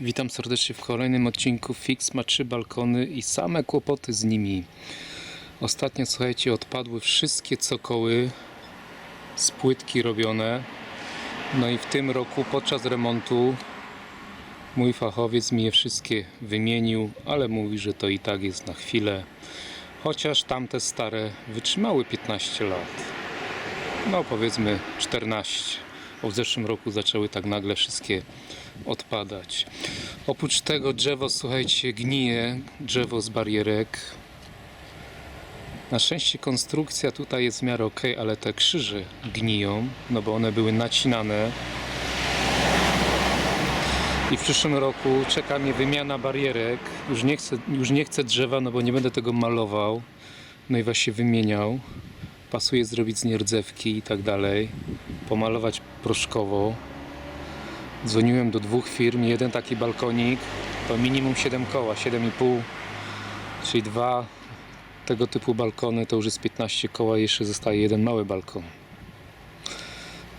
Witam serdecznie w kolejnym odcinku Fix ma trzy balkony i same kłopoty z nimi. Ostatnio, słuchajcie, odpadły wszystkie cokoły z płytki robione. No i w tym roku podczas remontu mój fachowiec mi je wszystkie wymienił, ale mówi, że to i tak jest na chwilę. Chociaż tamte stare wytrzymały 15 lat. No powiedzmy 14. Bo w zeszłym roku zaczęły tak nagle wszystkie odpadać. Oprócz tego drzewo, słuchajcie, gnije, drzewo z barierek. Na szczęście konstrukcja tutaj jest w miarę ok, ale te krzyże gniją, no bo one były nacinane. I w przyszłym roku czeka mnie wymiana barierek. Już nie chcę, już nie chcę drzewa, no bo nie będę tego malował. No i właśnie wymieniał. Pasuje zrobić z niej rdzewki i tak dalej. Pomalować proszkowo. Dzwoniłem do dwóch firm. Jeden taki balkonik to minimum 7 koła, 7,5, czyli dwa tego typu balkony to już jest 15 koła. Jeszcze zostaje jeden mały balkon.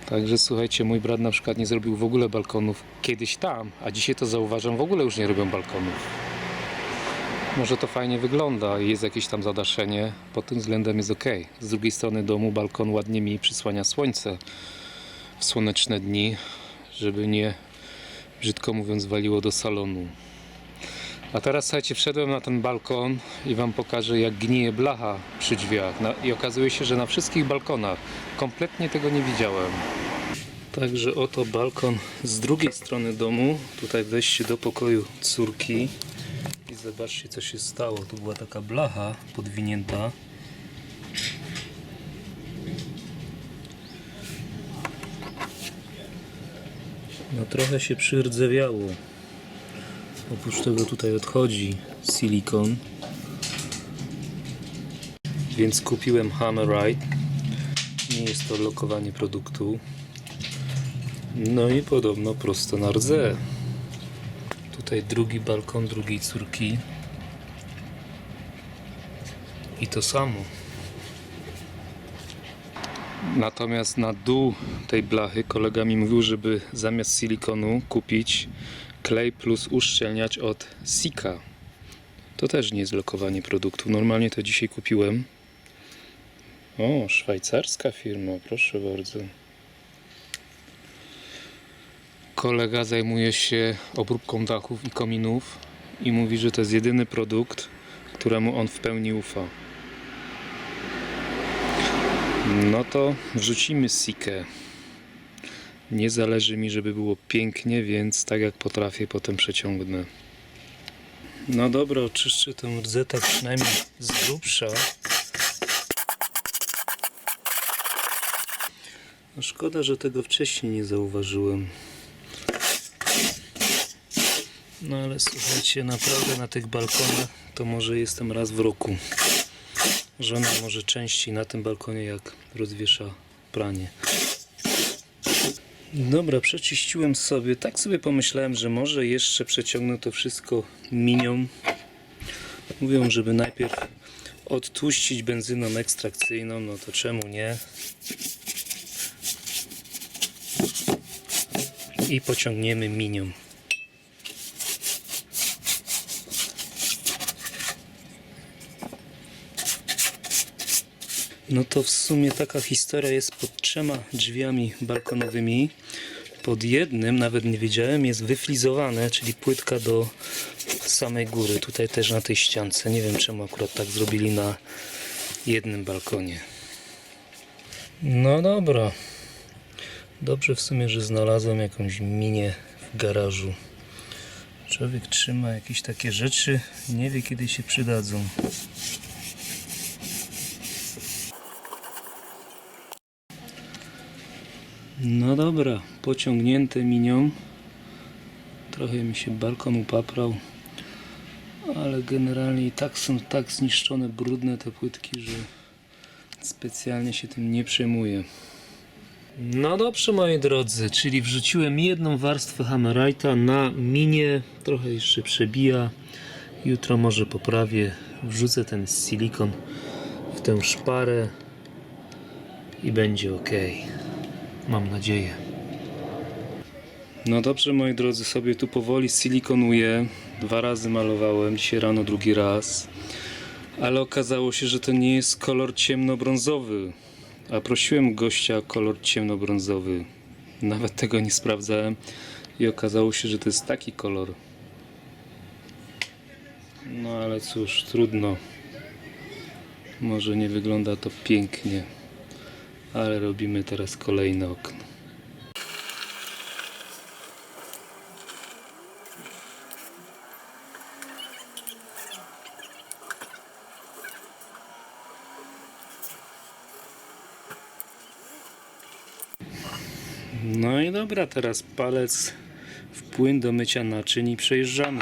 Także słuchajcie, mój brat na przykład nie zrobił w ogóle balkonów kiedyś tam, a dzisiaj to zauważam, w ogóle już nie robią balkonów. Może to fajnie wygląda i jest jakieś tam zadaszenie, pod tym względem jest ok. Z drugiej strony domu balkon ładnie mi przysłania słońce w słoneczne dni, żeby nie, brzydko mówiąc, waliło do salonu. A teraz słuchajcie, wszedłem na ten balkon i wam pokażę jak gnije blacha przy drzwiach. Na, I okazuje się, że na wszystkich balkonach. Kompletnie tego nie widziałem. Także oto balkon z drugiej strony domu. Tutaj wejście do pokoju córki. Zobaczcie co się stało. Tu była taka blacha podwinięta. No trochę się przyrdzewiało. Oprócz tego tutaj odchodzi silikon. Więc kupiłem Hammerite. Nie jest to lokowanie produktu. No i podobno prosto na rdze. Tutaj drugi balkon drugiej córki. I to samo. Natomiast na dół tej blachy kolega mi mówił, żeby zamiast silikonu kupić klej plus uszczelniacz od Sika. To też nie jest lokowanie produktu. Normalnie to dzisiaj kupiłem. O, szwajcarska firma, proszę bardzo. Kolega zajmuje się obróbką dachów i kominów i mówi, że to jest jedyny produkt, któremu on w pełni ufa. No to wrzucimy Sikę. Nie zależy mi, żeby było pięknie, więc tak jak potrafię, potem przeciągnę. No dobra, oczyszczę tę rdzę tak przynajmniej z grubsza. No szkoda, że tego wcześniej nie zauważyłem. No ale słuchajcie, naprawdę na tych balkonach to może jestem raz w roku. Żona może częściej na tym balkonie jak rozwiesza pranie. Dobra, przeczyściłem sobie. Tak sobie pomyślałem, że może jeszcze przeciągnę to wszystko minią. Mówią, żeby najpierw odtłuścić benzyną ekstrakcyjną, no to czemu nie? I pociągniemy minią. No to w sumie taka historia jest pod trzema drzwiami balkonowymi. Pod jednym, nawet nie wiedziałem, jest wyflizowane, czyli płytka do samej góry. Tutaj też na tej ściance. Nie wiem czemu akurat tak zrobili na jednym balkonie. No dobra. Dobrze w sumie, że znalazłem jakąś minię w garażu. Człowiek trzyma jakieś takie rzeczy, nie wie kiedy się przydadzą. No dobra, pociągnięte minią. Trochę mi się balkon upaprał, ale generalnie i tak są tak zniszczone, brudne te płytki, że specjalnie się tym nie przejmuję. No dobrze moi drodzy, czyli wrzuciłem jedną warstwę Hammerite'a na minie, trochę jeszcze przebija. Jutro może poprawię, wrzucę ten silikon w tę szparę i będzie ok. Mam nadzieję. No dobrze, moi drodzy, sobie tu powoli silikonuję. Dwa razy malowałem, dzisiaj rano drugi raz. Ale okazało się, że to nie jest kolor ciemnobrązowy. A prosiłem gościa o kolor ciemnobrązowy. Nawet tego nie sprawdzałem i okazało się, że to jest taki kolor. No ale cóż, trudno. Może nie wygląda to pięknie, ale robimy teraz kolejne okno. No i dobra, teraz palec w płyn do mycia naczyń i przejeżdżamy.